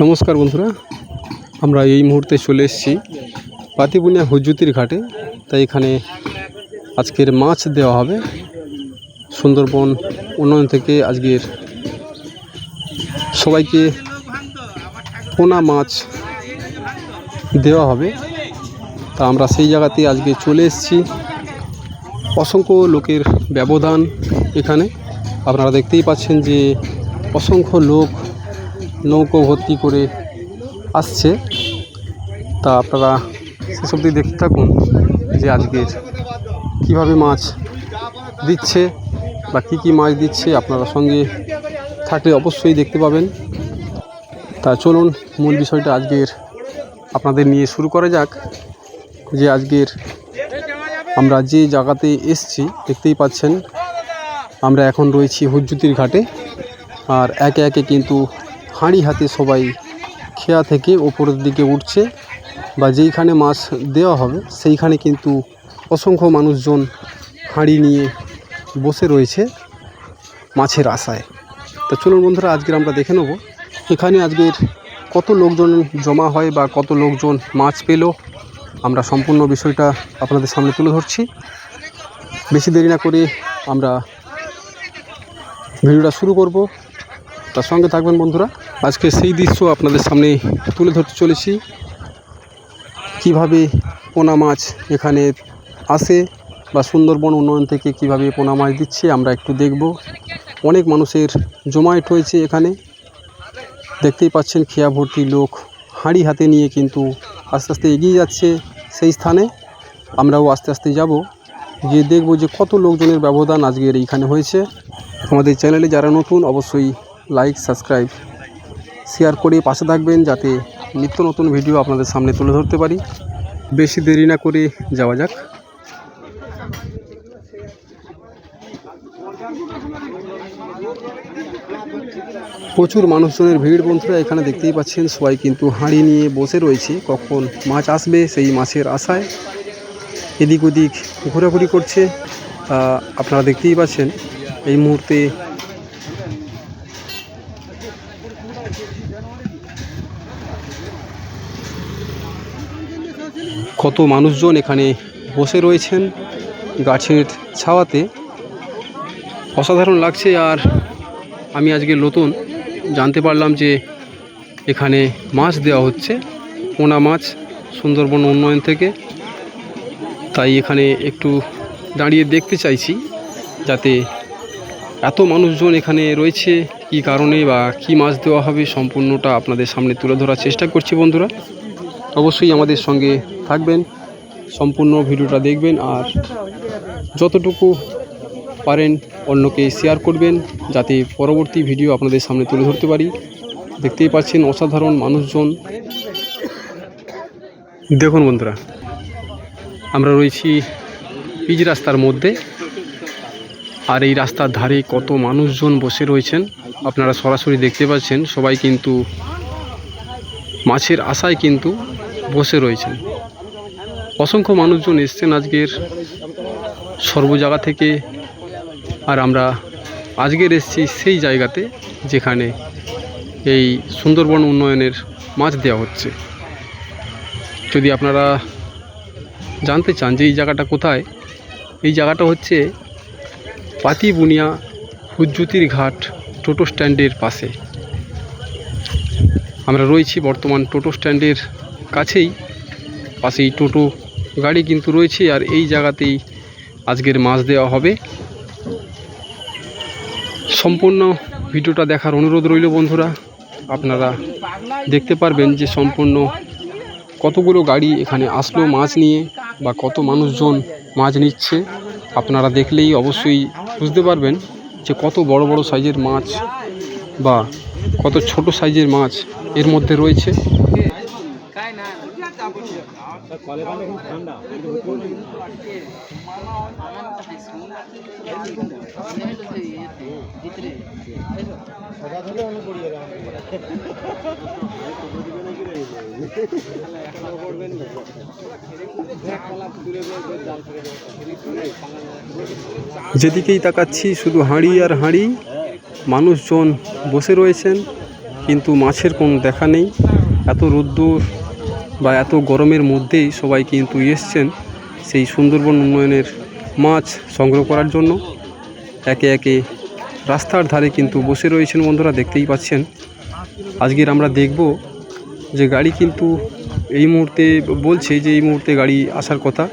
নমস্কার বন্ধুরা, আমরা এই মুহূর্তে চলে এসেছি পাতিপুনিয়া হুজুতির ঘাটে। তাই এখানে আজকের মাছ দেওয়া হবে। সুন্দরবন উন্নয়ন থেকে আজকের সবাইকে পোনা মাছ দেওয়া হবে। তা আমরা সেই জায়গাতে আজকে চলে এসেছি। অসংখ্য লোকের ব্যবধান এখানে। আপনারা দেখতেই পাচ্ছেন যে অসংখ্য লোক নৌকো ভর্তি করে আসছে। তা আপনারা সেসব দিয়ে দেখতে থাকুন যে আজকের কীভাবে মাছ দিচ্ছে বা কী কী মাছ দিচ্ছে। আপনারা সঙ্গে থাকলে অবশ্যই দেখতে পাবেন। তা চলুন মূল বিষয়টা আজকের আপনাদের নিয়ে শুরু করা যাক, যে আজকের আমরা যে জায়গাতে এসছি, দেখতেই পাচ্ছেন, আমরা এখন রয়েছি হুজ্জুতির ঘাটে আর একে একে কিন্তু হাঁড়ি হাতে সবাই খেয়া থেকে ওপরের দিকে উঠছে বা যেইখানে মাছ দেওয়া হবে, সেইখানে কিন্তু অসংখ্য মানুষজন হাঁড়ি নিয়ে বসে রয়েছে মাছের আশায়। তো চলুন বন্ধুরা, আজকের আমরা দেখে নেব এখানে আজকের কত লোকজন জমা হয় বা কত লোকজন মাছ পেল, আমরা সম্পূর্ণ বিষয়টা আপনাদের সামনে তুলে ধরছি। বেশি দেরি না করে আমরা ভিডিওটা শুরু করব। তার সঙ্গে থাকবেন বন্ধুরা, আজকে সেই দৃশ্য আপনাদের সামনে তুলে ধরতে চলেছি। কীভাবে পোনা মাছ এখানে আসে বা সুন্দরবন উন্নয়ন থেকে কীভাবে পোনা মাছ দিচ্ছে, আমরা একটু দেখব। অনেক মানুষের জমায়েত হয়েছে এখানে। দেখতেই পাচ্ছেন খেয়া ভর্তি লোক হাঁড়ি হাতে নিয়ে কিন্তু আস্তে আস্তে এগিয়ে যাচ্ছে সেই স্থানে। আমরাও আস্তে আস্তে যাব। গিয়ে দেখব যে কত লোকজনের ব্যবধান আজকের এইখানে হয়েছে। আমাদের চ্যানেলে যারা নতুন, অবশ্যই লাইক সাবস্ক্রাইব শেয়ার করে পাশে থাকবেন যাতে নিত্য নতুন ভিডিও আপনাদের সামনে তুলে ধরতে পারি। বেশি দেরি না করে যাওয়া যাক। প্রচুর মানুষজনের ভিড় বন্ধুরা এখানে দেখতেই পাচ্ছেন। সবাই কিন্তু হাঁড়ি নিয়ে বসে রয়েছে। কখন মাছ আসবে সেই মাছের আশায় এদিক ওদিক ঘোরাঘুরি করছে। আপনারা দেখতেই পাচ্ছেন এই মুহূর্তে কত মানুষজন এখানে বসে রয়েছেন গাছের ছাওয়াতে। অসাধারণ লাগছে আর আমি আজকে নতুন জানতে পারলাম যে এখানে মাছ দেওয়া হচ্ছে, পোনা মাছ সুন্দরবন উন্নয়ন থেকে। তাই এখানে একটু দাঁড়িয়ে দেখতে চাইছি যাতে এত মানুষজন এখানে রয়েছে, কি কারণে বা কি মাছ দেওয়া হবে সম্পূর্ণটা আপনাদের সামনে তুলে ধরার চেষ্টা করছি বন্ধুরা। অবশ্যই আমাদের সঙ্গে থাকবেন, সম্পূর্ণ ভিডিওটা দেখবেন আর যতটুকু পারেন, অন্যকে শেয়ার করবেন, যাতে পরবর্তী ভিডিও আপনাদের সামনে তুলে ধরতে পারি। দেখতেই পাচ্ছেন অসাধারণ মানুষজন। দেখুন বন্ধুরা, আমরা রয়েছি পিচ রাস্তার মধ্যে। আর এই রাস্তার ধারে কত মানুষজন বসে রয়েছেন, আপনারা সরাসরি দেখতে পাচ্ছেন, সবাই কিন্তু মাছের আশায় কিন্তু বসে রয়েছেন। অসংখ্য মানুষজন এসছেন আজকের সর্ব জায়গা থেকে। আর আমরা আজকের এসেছি সেই জায়গাতে যেখানে এই সুন্দরবন উন্নয়নের মাছ দেওয়া হচ্ছে। যদি আপনারা জানতে চান যে এই জায়গাটা কোথায়, এই জায়গাটা হচ্ছে পাতিবুনিয়া হুজ্জুতির ঘাট টোটো স্ট্যান্ডের পাশে। আমরা রয়েছি বর্তমান টোটো স্ট্যান্ডের কাছেই, পাশেই টোটো গাড়ি কিন্তু রয়েছে আর এই জায়গাতেই আজকের মাছ দেওয়া হবে। সম্পূর্ণ ভিডিওটা দেখার অনুরোধ রইল বন্ধুরা। আপনারা দেখতে পারবেন যে সম্পূর্ণ কতগুলো গাড়ি এখানে আসলো মাছ নিয়ে বা কত মানুষজন মাছ নিচ্ছে। আপনারা দেখলেই অবশ্যই বুঝতে পারবেন যে কত বড় বড় সাইজের মাছ বা কত ছোট সাইজের মাছ এর মধ্যে রয়েছে। যেদিকেই তাকাচ্ছি, শুধু হাঁড়ি আর হাঁড়ি, মানুষজন বসে রয়েছেন, কিন্তু মাছের কোনো দেখা নেই। এত রোদ্দুর বা এত গরমের মধ্যেই সবাই কিন্তু এসছেন সেই সুন্দরবন উন্নয়নের মাছ সংগ্রহ করার জন্য। একে একে রাস্তার ধারে কিন্তু বসে রয়েছেন বন্ধুরা, দেখতেই পাচ্ছেন। আজকের আমরা দেখব যে গাড়ি কিন্তু এই মুহূর্তে বলছে যে এই মুহূর্তে গাড়ি আসার কথা।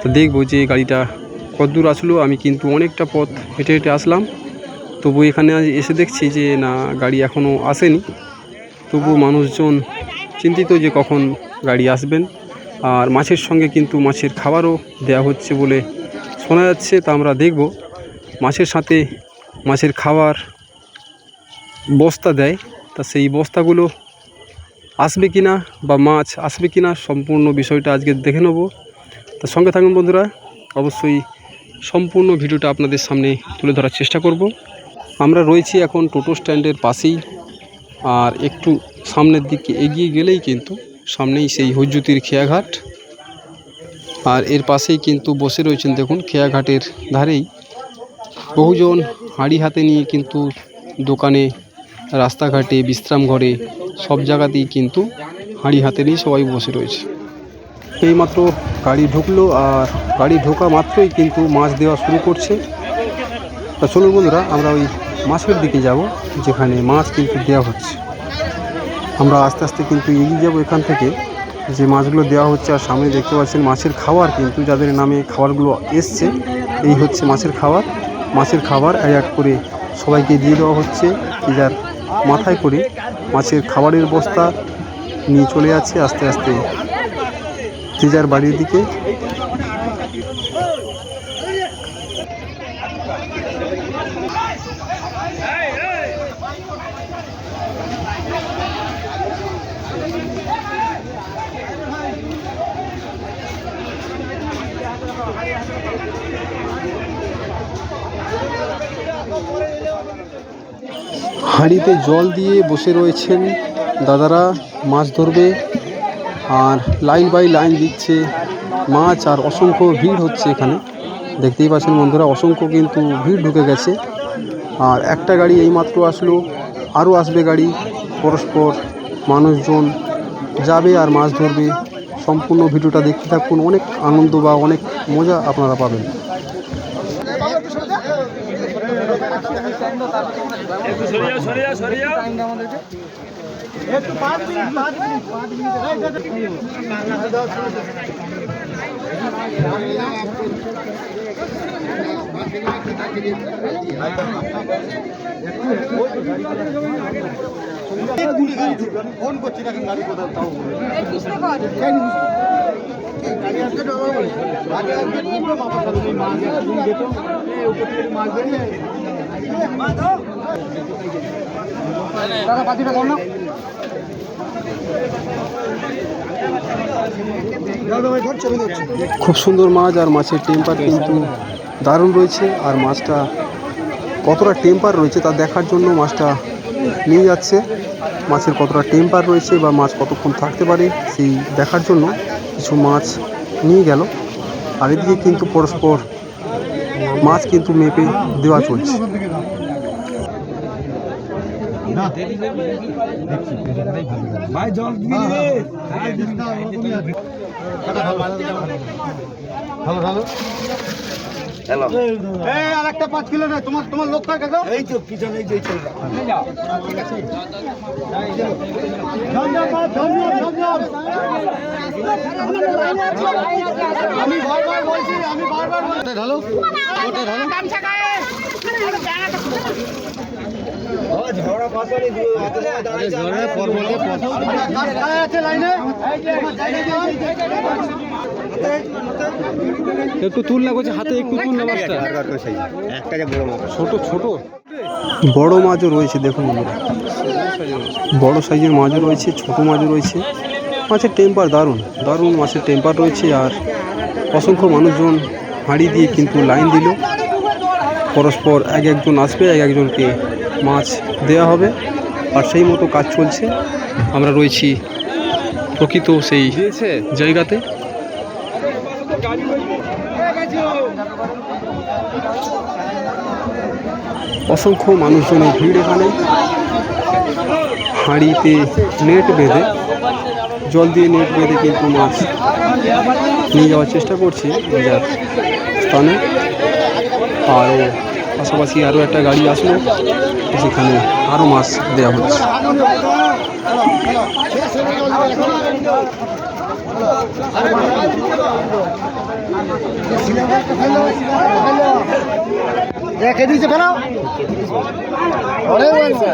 তো দেখব যে গাড়িটা কতদূর আসলো, আমি কিন্তু অনেকটা পথ হেঁটে হেঁটে আসলাম। তবু এখানে এসে দেখছি যে না, গাড়ি এখনও আসেনি। তবু মানুষজন চিন্তিত যে কখন গাড়ি আসবেন। আর মাছের সঙ্গে কিন্তু মাছের খাবারও দেওয়া হচ্ছে বলে শোনা যাচ্ছে, তা আমরা দেখব। মাছের সাথে মাছের খাবার বস্তা দেয়, তা সেই বস্তাগুলো আসবে কি না বা মাছ আসবে কি না সম্পূর্ণ বিষয়টা আজকে দেখে নেব। তা সঙ্গে থাকুন বন্ধুরা, অবশ্যই সম্পূর্ণ ভিডিওটা আপনাদের সামনে তুলে ধরার চেষ্টা করব। আমরা রয়েছি এখন টোটো স্ট্যান্ডের পাশেই, আর একটু সামনের দিকে এগিয়ে গেলেই কিন্তু সামনেই সেই হজ্জুতির খেয়াঘাট। আর এর পাশেই কিন্তু বসে রয়েছেন দেখুন, খেয়াঘাটের ধারেই বহুজন হাঁড়ি হাতে নিয়ে কিন্তু দোকানে, রাস্তাঘাটে বিশ্রাম ঘরে সব জায়গাতেই কিন্তু হাঁড়ি হাতে নিয়ে সবাই বসে রয়েছে। এইমাত্র গাড়ি ঢুকলো আর গাড়ি ঢোকা মাত্রই কিন্তু মাছ দেওয়া শুরু করছে। তা চলুন বন্ধুরা, আমরা ওই মাছের দিকে যাব, যেখানে মাছ কিন্তু দেওয়া হচ্ছে। আমরা আস্তে আস্তে কিন্তু এগিয়ে যাব এখান থেকে। যে মাছগুলো দেওয়া হচ্ছে, আর সামনে দেখতে পাচ্ছেন মাছের খাবার কিন্তু যাদের নামে খাবারগুলো এসছে, এই হচ্ছে মাছের খাবার। মাছের খাবার এক এক করে সবাইকে দিয়ে দেওয়া হচ্ছে যার মাথায় করে মাছের খাবারের বস্তা নিয়ে চলে যাচ্ছে আস্তে আস্তে। যে যার বাড়ির দিকে। হাঁড়িতে জল দিয়ে বসে রয়েছেন দাদারা, মাছ ধরবে আর লাইন বাই লাইন দিচ্ছে মাছ আর অসংখ্য ভিড় হচ্ছে এখানে। দেখতেই পাচ্ছেন বন্ধুরা, অসংখ্য কিন্তু ভিড় ঢুকে গেছে। আর একটা গাড়ি এইমাত্র আসলো, আরও আসবে গাড়ি, পরস্পর মানুষজন যাবে আর মাছ ধরবে। সম্পূর্ণ ভিডিওটা দেখতে থাকুন, অনেক আনন্দ বা অনেক মজা আপনারা পাবেন। ফোন করছি দেখেন গাড়ি কোথাও তাও মাছ এই উপর থেকে মাছ দাদা পাঁচিটা কর না খুব সুন্দর মাছ আর মাছের টেম্পার কিন্তু দারুণ রয়েছে, আর মাছটা কতটা টেম্পার রয়েছে তা দেখার জন্য মাছটা নিয়ে যাচ্ছে। মাছের কতটা টেম্পার রয়েছে বা মাছ কতক্ষণ থাকতে পারে সেই দেখার জন্য কিছু মাছ নিয়ে গেল। আর এদিকে কিন্তু পরস্পর মাছ কিন্তু মেপে দেওয়া চলছে। ভাই জল দিবি রে ভালো ভালো হ্যালো। এই আর একটা পাঁচ কিলো রে তোমার তোমার লোক কাকে? এই তো পিছনে এই যে চল আমি বারবার বলছি আমি বারবার বলছি। ঢালো। ঢালো ঝগড়া পর বলে আছে লাইনে একটু করছে হাতে একটু মাছটা বড় ছোট ছোট। বড় মাছও রয়েছে দেখুন বড় সাইজের মাছও রয়েছে ছোট মাছও রয়েছে। মাছের টেম্পার দারুণ দারুণ মাছের টেম্পার রয়েছে। আর অসংখ্য মানুষজন হাঁড়ি দিয়ে কিন্তু লাইন দিল। পরস্পর এক একজন আসবে এক একজনকে মাছ দেওয়া হবে আর সেই মতো কাজ চলছে। আমরা রয়েছি প্রকৃত সেই জায়গাতে। অসংখ্য মানুষজনের ভিড় এখানে। হাঁড়িতে নেট বেঁধে, জল দিয়ে নেট বেঁধে কিন্তু মাছ নিয়ে যাওয়ার চেষ্টা করছি যার স্থানে। আর পাশাপাশি আরও একটা গাড়ি আসলো। যেখানে আরও মাছ দেওয়া হচ্ছে। রেখে দিয়েছে বলছে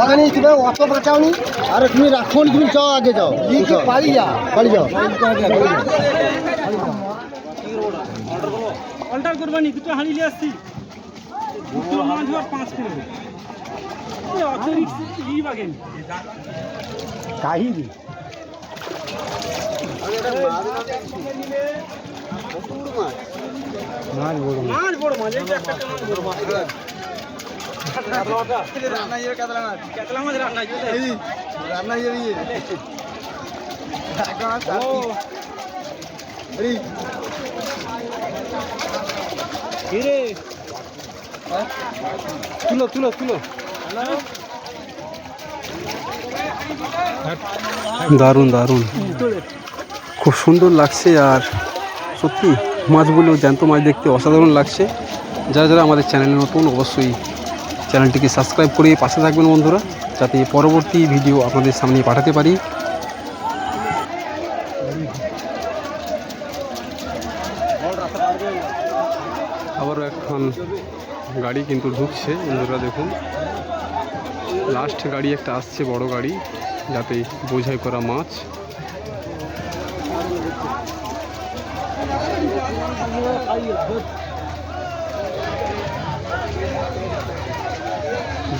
ওখানে তুমি অত বাঁচাওনি। আরে তুমি রাখো তুমি চ আগে যাও। পারি যা পারি যাও। অল্টার করবানি দুটো হাঁড়ি নিয়ে আসছি। আর পাঁচ কিলো। অত ই কাহিনী। মাছ বড় মাছ। বড় মাছ এই একটা মাছ বড় মাছ। কাতলা মাছ রান্না ইয়ে তুলো তুলো তুলো। দারুণ দারুণ। খুব সুন্দর লাগছে আর সত্যি মাছগুলো জ্যান্ত মাছ দেখতে অসাধারণ লাগছে। যারা যারা আমাদের চ্যানেলে নতুন, অবশ্যই চ্যানেলটিকে সাবস্ক্রাইব করে পাশে থাকবেন বন্ধুরা, যাতে পরবর্তী ভিডিও আপনাদের সামনে পাঠাতে পারি। আবারও এখন গাড়ি কিন্তু ঢুকছে, বন্ধুরা দেখুন। লাস্ট গাড়ি একটা আসছে, বড় গাড়ি, যাতে বোঝাই করা মাছ।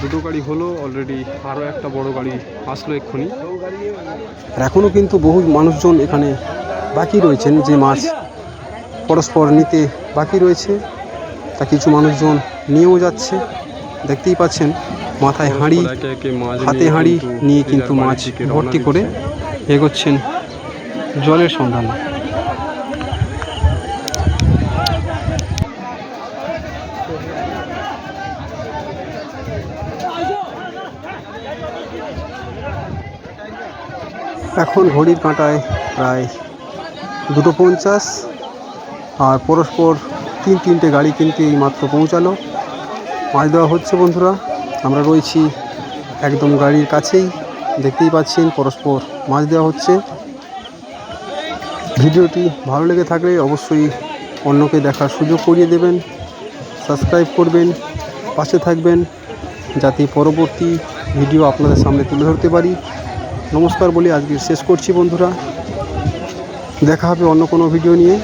দুটো গাড়ি হলো অলরেডি আরও একটা বড় গাড়ি আসলো এক্ষুনি। আর এখনও কিন্তু বহু মানুষজন এখানে বাকি রয়েছেন যে মাছ পরস্পর নিতে বাকি রয়েছে। তা কিছু মানুষজন নিয়েও যাচ্ছে। দেখতেই পাচ্ছেন, মাথায় হাঁড়ি, হাতে হাঁড়ি নিয়ে কিন্তু মাছ ভর্তি করে এগোচ্ছেন জলের সন্ধানে। এখন ঘড়ির কাঁটায় প্রায় দুটো পঞ্চাশ আর পরস্পর তিন তিনটে গাড়ি কিন্তু এই মাত্র পৌঁছালো। মাছ দেওয়া হচ্ছে বন্ধুরা। আমরা রয়েছি একদম গাড়ির কাছেই। দেখতেই পাচ্ছেন পরস্পর মাছ দেওয়া হচ্ছে। ভিডিওটি ভালো লেগে থাকলে অবশ্যই অন্যকে দেখার সুযোগ করিয়ে দেবেন। সাবস্ক্রাইব করবেন, পাশে থাকবেন, যাতে পরবর্তী ভিডিও আপনাদের সামনে তুলে ধরতে পারি। নমস্কার বলে আজকে শেষ করছি বন্ধুরা। দেখা হবে অন্য কোনো ভিডিও নিয়ে।